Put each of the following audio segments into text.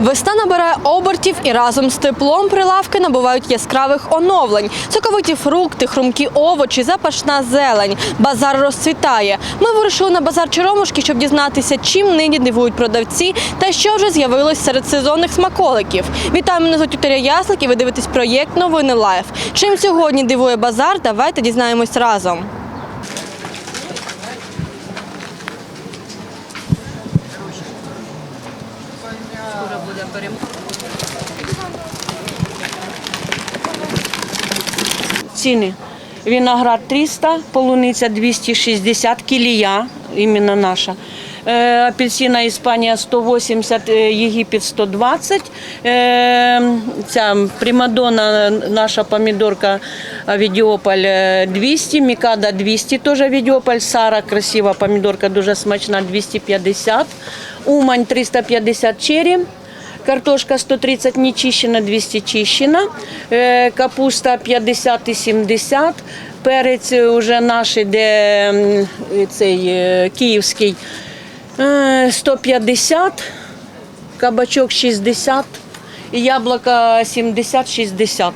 Весна набирає обертів і разом з теплом прилавки набувають яскравих оновлень. Соковиті фрукти, хрумкі овочі, запашна зелень. Базар розцвітає. Ми вирушили на базар Черемушки, щоб дізнатися, чим нині дивують продавці та що вже з'явилось серед сезонних смаколиків. Вітаю, мене звуть Вікторія Яслик і ви дивитесь проєкт Новини Лайф. Чим сьогодні дивує базар? Давайте дізнаємось разом. Ціни. Виноград 300, полуниця 260, кілія, іменно наша. Е, апельсина Іспанія 180, е, Єгипет 120. Е, ця примадонна наша помідорка Авідіополь е, 200, Мікада 200, теж Авідіополь. Сара красива помідорка, дуже смачна 250. Умань 350 черрі. Картошка 130 не чищена, 200 чищена. Е, Капуста 50 і 70. Перець вже наш іде м, цей е, київський е, 150, кабачок 60 і яблука 70-60.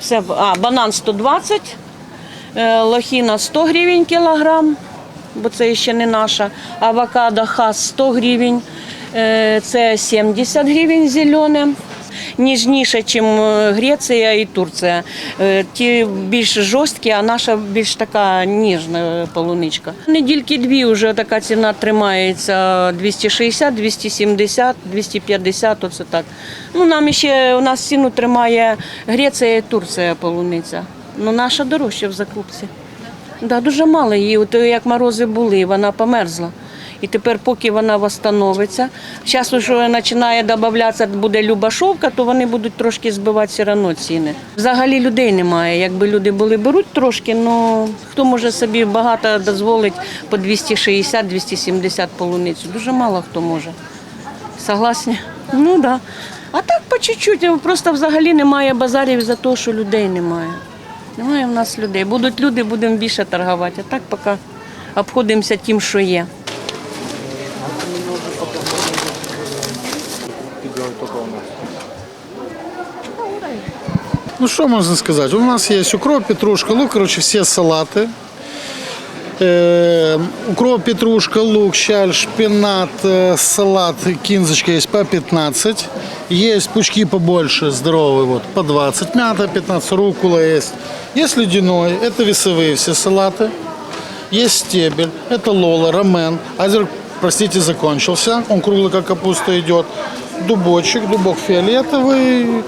Все, а, банан 120, е, лохіна 100 гривень кілограм, бо це ще не наша. Авокадо хас 100 гривень, е, це 70 гривень зелене. Ніжніше, ніж Греція і Турція. Е, Ті більш жорсткі, а наша більш така ніжна полуничка. Недільки дві вже така ціна тримається 260, 270, 250, оце так. Ну, нам ще у нас ціну тримає Греція і Турція полуниця. Ну, наша дорожча в закупці. Да, дуже мало її. От як морози були, вона померзла. І тепер, поки вона встановиться, зараз вже починає додатися, буде любашовка, то вони будуть трошки збивати все одно ціни. Взагалі людей немає. Якби люди були, беруть трошки, ну хто може собі багато дозволити по 260-270 полуницю? Дуже мало хто може. Согласні? Ну так. Да. А так по чуть-чуть, просто взагалі немає базарів за те, що людей немає. Немає в нас людей. Будуть люди, будемо більше торгувати. А так поки обходимося тим, що є. Ну что можно сказать? У нас есть укроп, петрушка, лук, короче, все салаты. Э, укроп, петрушка, лук, щаль, шпинат, э, салат, кинзочка есть по 15. Есть пучки побольше, здоровые, вот, по 20. Мята 15, рукула есть. Есть ледяной, это весовые все салаты. Есть стебель, это лола, рамен. Азер, простите, закончился. Он круглый, как капуста идет. Дубочек, дубок фиолетовый.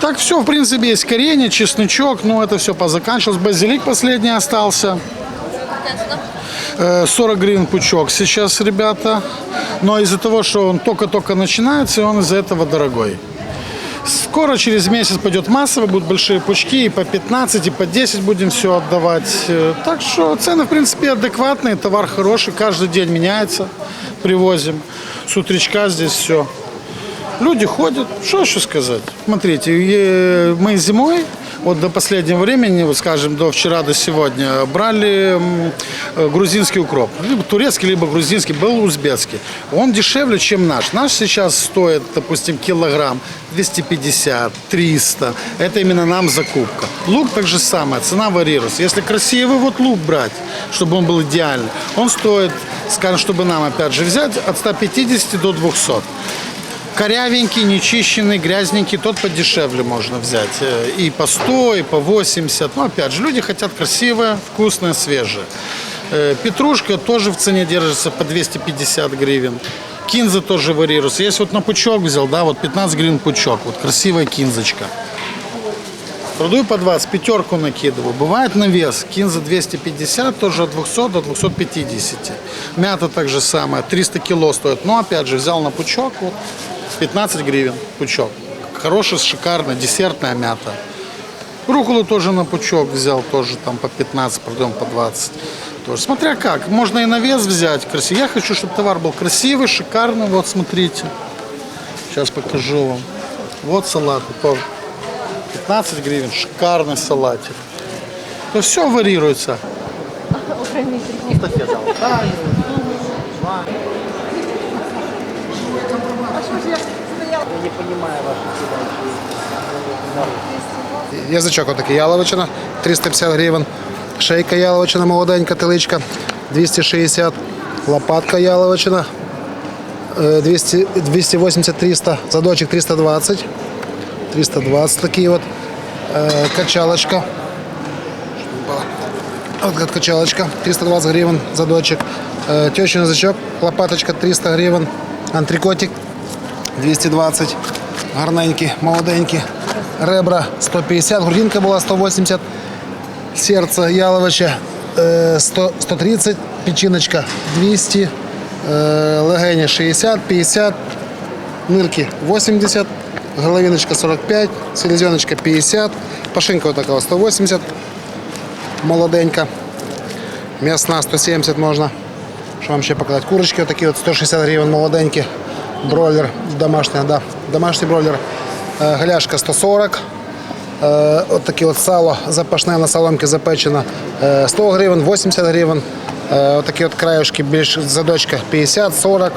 Так все, в принципе, есть коренья, чесночок, но это все позаканчивалось. Базилик последний остался. Э, 40 гривен пучок сейчас, ребята. Но из-за того, что он только-только начинается, он из-за этого дорогой. Скоро, через месяц пойдет массово, будут большие пучки, и по 15, и по 10 будем все отдавать. Э, Так что цены, в принципе, адекватные, товар хороший, каждый день меняется, привозим. С утречка здесь все. Люди ходят, что еще сказать? Смотрите, мы зимой, вот до последнего времени, вот скажем, до вчера, до сегодня, брали э, грузинский укроп. Либо турецкий, либо грузинский, был узбекский. Он дешевле, чем наш. Наш сейчас стоит, допустим, килограмм 250, 300. Это именно нам закупка. Лук так же самое, цена варьируется. Если красивый вот лук брать, чтобы он был идеальный, он стоит, скажем, чтобы нам опять же взять, от 150 до 200. Корявенький, нечищенный, грязненький, тот подешевле можно взять. Э, И по 100, и по 80. Но опять же, люди хотят красивое, вкусное, свежее. Э, Петрушка тоже в цене держится по 250 гривен. Кинза тоже варьируется. Есть вот на пучок взял, да, вот 15 гривен пучок. Вот красивая кинзочка. Продаю по 20, пятерку накидываю. Бывает на вес. Кинза 250, тоже от 200 до 250. Мята так же самое, 300 кило стоит. Но опять же, взял на пучок, вот 15 гривен пучок. Хорошая, шикарная, десертная мята. Руколу тоже на пучок взял, тоже там по 15, продаем по 20. Тоже. Смотря как, можно и на вес взять красивый. Я хочу, чтобы товар был красивый, шикарный. Вот смотрите. Сейчас покажу вам. Вот салаты тоже. 15 гривен, шикарный салатик. То есть все варьируется. Язичок отакий яловичина 350 гривень. Шейка яловичина молоденька, теличка 260. Лопатка яловичина е, 200, 280-300. Задочок 320. 320 такий от. Е, Качалочка. Вот качалочка, 320 гривен задочек. Тещин язычок, лопаточка 300 гривен. Антрикотик 220. Гарненький, молоденький. Ребра 150, грудинка была 180. Сердце яловича э, 100, 130. Печіночка 200. Э, Легені 60, 50. Нирки 80. Головиночка 45. Селезеночка 50. Пашинка вот такого 180 молоденька. М'ясна 170 можна. Що вам ще показати? Курочки отакі от 160 гривень молоденькі. Бройлер домашній, да. Домашній бройлер. Е, Галяшка 140. Е, От таке от сало запашне на соломці запечено. Е, 100 гривень, 80 гривень. Е, От такі от краюшки більш задочка 50, 40.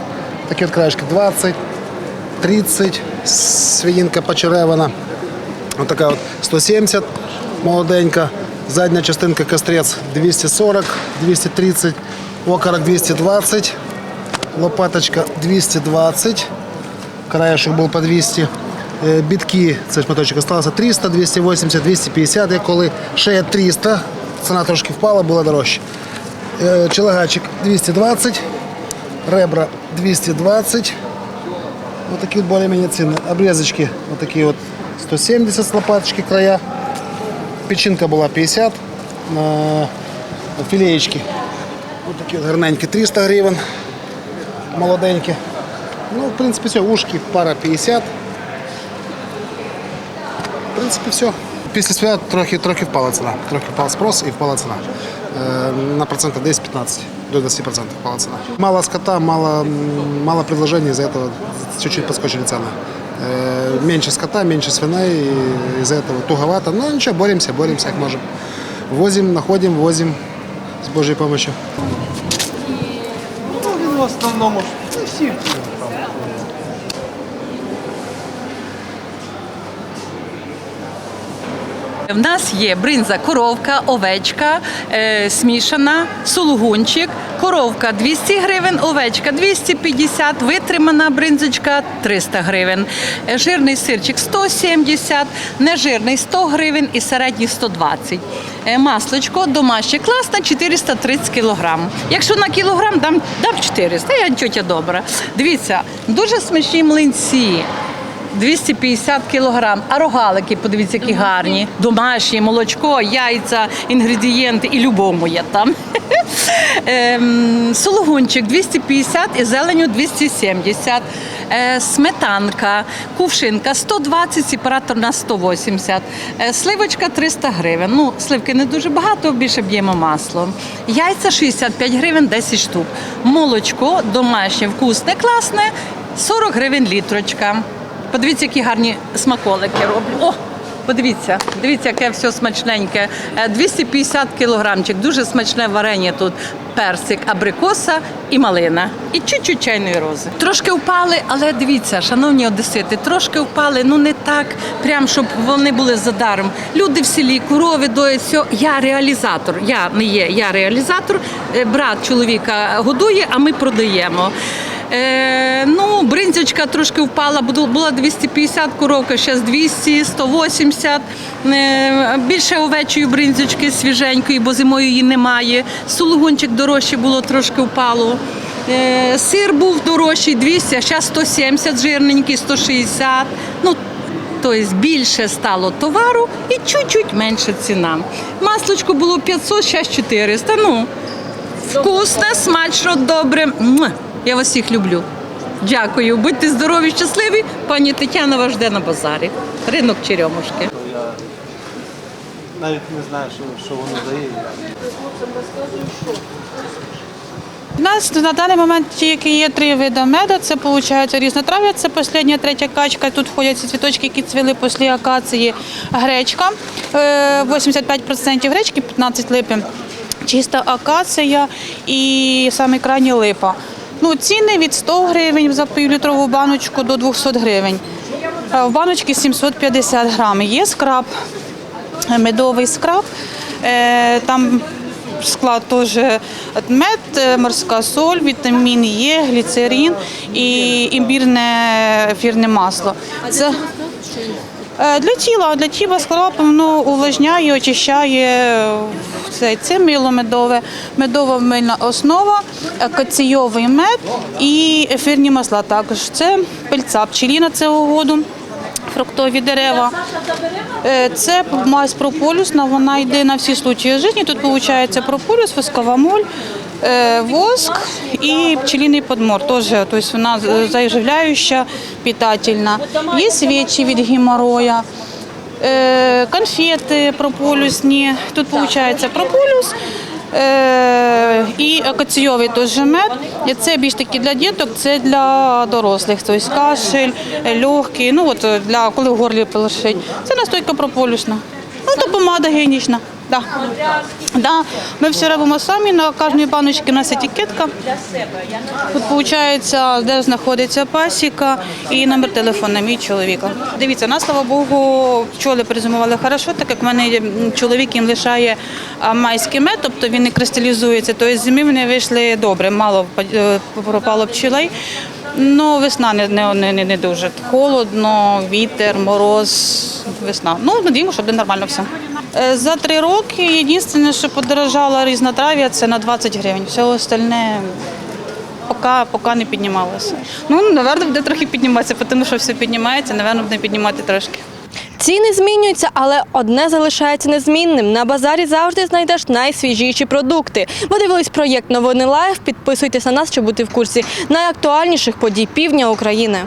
Такі от краюшки 20, 30. Свининка почеревана. Ось така от 170 молоденька. Задня частинка кострець 240, 230, окорок 220, лопаточка 220, краєшок був по 200. Е, Бітки, цей шматочок залишився 300, 280, 250, як коли шея 300, ціна трошки впала, була дорожче. Е, Челегачик 220, ребра 220, вот такие вот более-менее цены. Обрезочки вот такие вот 170 с лопаточки края. Печінка була 50. На філеєчки. Вот такі от гарненькі 300 гривень Молоденькі. Ну, в принципі, все. Ушки пара 50. В принципі, все. Після свят трохи, трохи впала ціна. Трохи впав спрос і впала ціна. Е, На процентов 10-15. До 20% впала ціна. Мало скота, мало, м, мало предложений, из-за этого чуть-чуть подскочили цены. Э, Меньше скота, меньше свиней, и из-за этого туговато. Но ничего, боремся, боремся, как можем. Возим, находим, возим с Божьей помощью. В основному ну, всі. В нас є бринза коровка, овечка, е, смішана, сулугунчик, коровка 200 гривень, овечка 250, витримана бринзочка 300 гривень, жирний сирчик 170, нежирний 100 гривень і середній 120. Е, Маслочко домашнє класне 430 кілограм. Якщо на кілограм дам, дам 400, я тьотя добра. Дивіться, дуже смачні млинці. 250 кілограм. А рогалики, подивіться, які гарні. Домашні, молочко, яйця, інгредієнти і любому є там. Ем, Сологунчик 250 і зеленю 270. Е, Сметанка, кувшинка 120, сепаратор на 180. Е, Сливочка 300 гривень. Ну, сливки не дуже багато, більше б'ємо масло. Яйця 65 гривень, 10 штук. Молочко домашнє, вкусне, класне, 40 гривень літрочка. Подивіться, які гарні смаколики роблю. О, подивіться, дивіться, яке все смачненьке. Е, 250 кілограмчик, дуже смачне варення тут. Персик, абрикоса і малина. І чуть-чуть чайної рози. Трошки впали, але дивіться, шановні одесити, трошки впали, ну не так, прям щоб вони були задаром. Люди в селі, корови доять, все. Я реалізатор. Я не є, я реалізатор. Е, Брат чоловіка годує, а ми продаємо. Е, ну, бринзочка трошки впала, була 250 коровка, зараз 200, 180. Е, більше овечої бринзочки свіженької, бо зимою її немає. Сулугунчик дорожче було, трошки впало. Е, сир був дорожчий 200, а зараз 170 жирненький, 160. Ну, Тобто більше стало товару і чуть-чуть менше ціна. Маслочко було 500, зараз 400. Ну, Вкусне, смачно, добре. Я вас всіх люблю. Дякую. Будьте здорові, щасливі. Пані Тетяна вас жде на базарі. Ринок Черемушки. Навіть не знаю, що, що воно дає. У нас на даний момент тільки є три види меду. Це виходить різнотрав'я, це остання третя качка. Тут входять ці цвіточки, які цвіли після акації. Гречка, е, 85% гречки, 15 липи. Чиста акація і саме крайні липа. Ну, ціни від 100 гривень за півлітрову баночку до 200 гривень. Е, В баночці 750 грам. Є скраб, медовий скраб. Е, Там склад теж мед, е, морська соль, вітамін Е, гліцерин і імбірне ефірне масло. Це Для тіла, для тіла скраб воно увлажняє, очищає е, це, це мило медове, медова мильна основа, е, каційовий мед і ефірні масла також. Це пильця пчеліна цього году, фруктові дерева. Е, Це мазь прополюсна, вона йде на всі случаї життя. Тут виходить прополюс, воскова моль, е, воск і пчелиний подмор. Теж, тобто вона заживляюча, питательна. Є свічі від геморроя. Е, конфети прополюсні. Тут виходить прополюс е, і акаційовий теж мед. Це більш таки для діток, це для дорослих. Тобто кашель, легкий, ну от для коли в горлі полишить. Це настойка прополюсна. Ну, то помада гігієнічна. Да. Да. Ми все робимо самі, на кожній баночці нас етикетка. Тут виходить, де знаходиться пасіка і номер телефону мій чоловіка. Дивіться, нас, слава Богу, пчоли перезимували хорошо, так як в мене чоловік їм лишає майський мед, тобто він не кристалізується, то з зими вони вийшли добре, мало е, пропало пчелей. Ну, весна не, не, не, не дуже. Холодно, вітер, мороз, весна. Ну, надіємо, що буде нормально все. Е, За три роки єдине, що подорожала різнотрав'я, це на 20 гривень. Все остальне поки, поки не піднімалося. Ну, напевно, буде трохи підніматися, тому що все піднімається, напевно, буде піднімати трошки. Ціни змінюються, але одне залишається незмінним. На базарі завжди знайдеш найсвіжіші продукти. Ви дивились проєкт Новини Лайф. Підписуйтесь на нас, щоб бути в курсі найактуальніших подій півдня України.